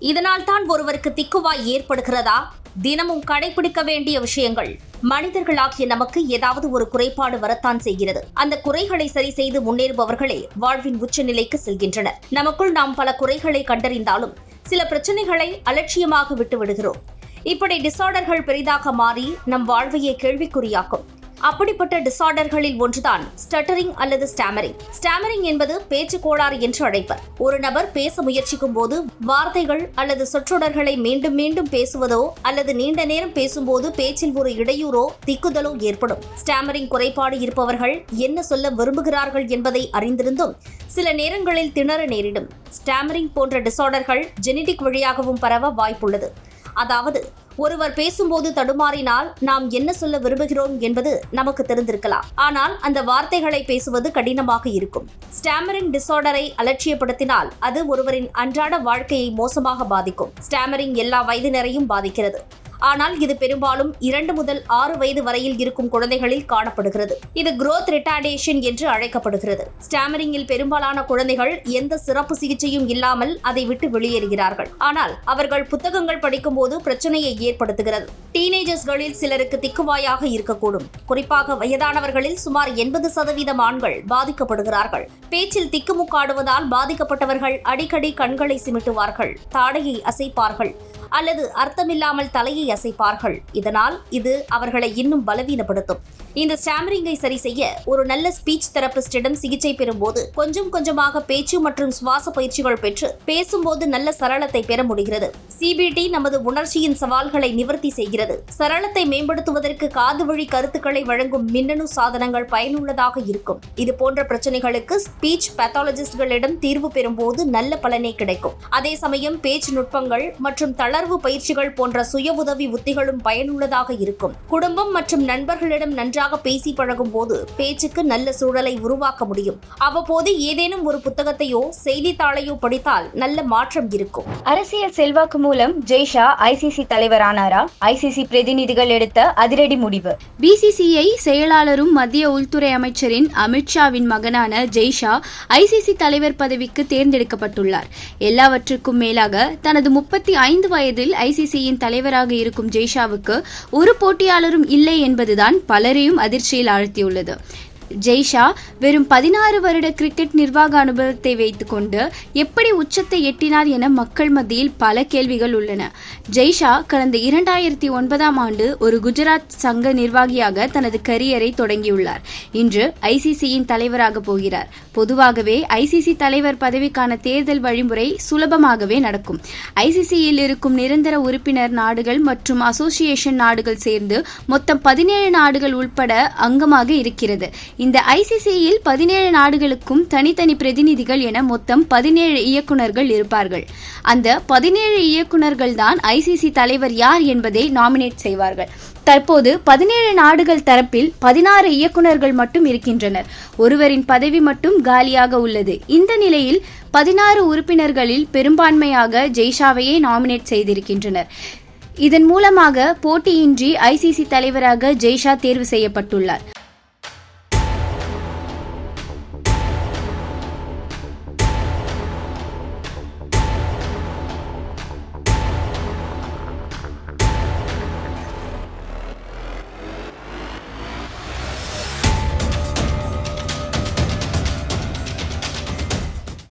இதனால் தான் ஒருவருக்கு திக்குவாய் ஏற்படுகிறதா? தினமும் கடைபிடிக்க வேண்டிய விஷயங்கள். மனிதர்களாகிய நமக்கு ஏதாவது ஒரு குறைபாடு வரத்தான் செய்கிறது. அந்த குறைகளை சரி செய்து முன்னேறுபவர்களே வாழ்வின் உச்சநிலைக்கு செல்கின்றனர். நமக்குள் நாம் பல குறைகளை கண்டறிந்தாலும் சில பிரச்சனைகளை அலட்சியமாக விட்டு விடுகிறோம் இப்படி டிசார்டர்கள் பெரிதாக மாறி நம் வாழ்வையே கேள்விக்குறியாக்கும். அப்படிப்பட்ட டிசார்டர்களில் ஒன்றுதான் ஸ்டட்டரிங் அல்லது ஸ்டாமரிங் ஸ்டாமரிங் என்பது பேச்சு கோளாறு என்று அழைப்பர். ஒரு நபர் பேச முயற்சிக்கும் போது வார்த்தைகள் அல்லது சொற்றொடர்களை மீண்டும் மீண்டும் பேசுவதோ அல்லது நீண்ட நேரம் பேசும்போது பேச்சில் ஒரு இடையூறோ திக்குதலோ ஏற்படும். ஸ்டாமரிங் குறைபாடு இருப்பவர்கள் என்ன சொல்ல விரும்புகிறார்கள் என்பதை அறிந்திருந்தும் சில நேரங்களில் திணற நேரிடும். ஸ்டாமரிங் போன்ற டிசார்டர்கள் ஜெனடிக் வழியாகவும் பரவ வாய்ப்புள்ளது. அதாவது ஒருவர் பேசும்போது தடுமாறினால் நாம் என்ன சொல்ல விரும்புகிறோம் என்பது நமக்கு தெரிந்திருக்கலாம். ஆனால் அந்த வார்த்தைகளை பேசுவது கடினமாக இருக்கும். ஸ்டாமரிங் டிசார்டரை அலட்சியப்படுத்தினால் அது ஒருவரின் அன்றாட வாழ்க்கையை மோசமாக பாதிக்கும். ஸ்டாமரிங் எல்லா வயதினரையும் பாதிக்கிறது. ஆனால் இது பெரும்பாலும் இரண்டு முதல் ஆறு வயது வரையில் இருக்கும் குழந்தைகளில் காணப்படுகிறது. இது குரோத் ரிட்டாடேஷன் என்று அழைக்கப்படுகிறது. ஸ்டாமரிங்கில் பெரும்பாலான குழந்தைகள் எந்த சிறப்பு சிகிச்சையும் இல்லாமல் அதை விட்டு வெளியேறுகிறார்கள். ஆனால் அவர்கள் புத்தகங்கள் படிக்கும்போது பிரச்சனையை ஏற்படுத்துகிறது. டீனேஜர்ஸ்களில் சிலருக்கு திக்குவாயாக இருக்கக்கூடும். குறிப்பாக வயதானவர்களில் சுமார் எண்பது சதவீதம் ஆண்கள் பாதிக்கப்படுகிறார்கள். பேச்சில் திக்குமுக்காடுவதால் பாதிக்கப்பட்டவர்கள் அடிக்கடி கண்களை சிமிட்டுவார்கள். தாடையை அசைப்பார்கள். அல்லது அர்த்தமில்லாமல் தலையை அசைப்பார்கள். இதனால் இது அவர்களை இன்னும் பலவீனப்படுத்தும். இந்த ஸ்டாமரிங்கை சரி செய்ய ஒரு நல்ல ஸ்பீச் தெரபிஸ்டிடம் சிகிச்சை பெறும்போது கொஞ்சம் கொஞ்சமாக பேச்சு மற்றும் சுவாச பயிற்சிகள் பெற்று பேசும்போது நல்ல சரளத்தை பெற முடிகிறது. சிபிடி நமது உணர்ச்சியின் சவால்களை நிவர்த்தி செய்கிறது. சரளத்தை மேம்படுத்துவதற்கு காது வழி கருத்துக்களை வழங்கும் மின்னணு சாதனங்கள் பயனுள்ளதாக இருக்கும். இது போன்ற பிரச்சனைகளுக்கு ஸ்பீச் பேத்தாலஜிஸ்ட்களிடம் தீர்வு பெறும்போது நல்ல பலனே கிடைக்கும். அதே சமயம் பேச்சு நுட்பங்கள் மற்றும் தளர்வு பயிற்சிகள் போன்ற சுய உதவி உத்திகளும் பயனுள்ளதாக இருக்கும். குடும்பம் மற்றும் நண்பர்களிடம் நன்றாக பேசி பழகும் போது பேச்சுக்கு நல்ல சூழலை உருவாக்க முடியும். அவ்வப்போது ஏதேனும் ஒரு புத்தகத்தையோ செய்தித்தாளையோ படித்தால் நல்ல மாற்றம் இருக்கும். அரசியல் செல்வாக்கு மூலம் ஜெய்ஷா ஐசிசி தலைவரானாரா? ஐசிசி பிரதிநிதிகள் எடுத்த அதிரடி முடிவு. பிசிசிஐ செயலாளரும் மத்திய உள்துறை அமைச்சரின் அமித்ஷாவின் மகனான ஜெய்ஷா ஐசிசி தலைவர் பதவிக்கு தேர்ந்தெடுக்கப்பட்டுள்ளார். எல்லாவற்றுக்கும் மேலாக தனது முப்பத்தி ஐந்து வயதில் ஐசிசியின் தலைவராக இருக்கும் ஜெய்ஷாவுக்கு ஒரு போட்டியாளரும் இல்லை என்பதுதான் பலரையும் அதிர்ச்சியில் ஆழ்த்தியுள்ளது. ஜெய்ஷா வெறும் பதினாறு வருட கிரிக்கெட் நிர்வாக அனுபவத்தை வைத்துக்கொண்டு எப்படி உச்சத்தை எட்டினார் என மக்கள் மத்தியில் பல கேள்விகள் உள்ளன. ஜெய்ஷா கடந்த இரண்டாயிரத்தி ஒன்பதாம் ஆண்டு ஒரு குஜராத் சங்க நிர்வாகியாக தனது கரியரை தொடங்கியுள்ளார். இன்று ஐசிசியின் தலைவராக போகிறார். பொதுவாகவே ஐசிசி தலைவர் பதவிக்கான தேர்தல் வழிமுறை சுலபமாகவே நடக்கும். ஐசிசியில் இருக்கும் நிரந்தர உறுப்பினர் நாடுகள் மற்றும் அசோசியேஷன் நாடுகள் சேர்ந்து மொத்தம் பதினேழு நாடுகள் உள்பட அங்கமாக இருக்கிறது. இந்த ஐசிசியில் பதினேழு நாடுகளுக்கும் தனித்தனி பிரதிநிதிகள் என மொத்தம் பதினேழு இயக்குனர்கள் இருப்பார்கள். அந்த பதினேழு இயக்குனர்கள் தான் ஐசிசி தலைவர் யார் என்பதை நாமினேட் செய்வார்கள். தற்போது பதினேழு நாடுகள் தரப்பில் பதினாறு இயக்குனர்கள் மட்டும் இருக்கின்றனர். ஒருவரின் பதவி மட்டும் காலியாக உள்ளது. இந்த நிலையில் பதினாறு உறுப்பினர்களில் பெரும்பான்மையாக ஜெய்ஷாவையே நாமினேட் செய்திருக்கின்றனர். இதன் மூலமாக போட்டியின்றி ஐசிசி தலைவராக ஜெய்ஷா தேர்வு செய்யப்பட்டுள்ளார்.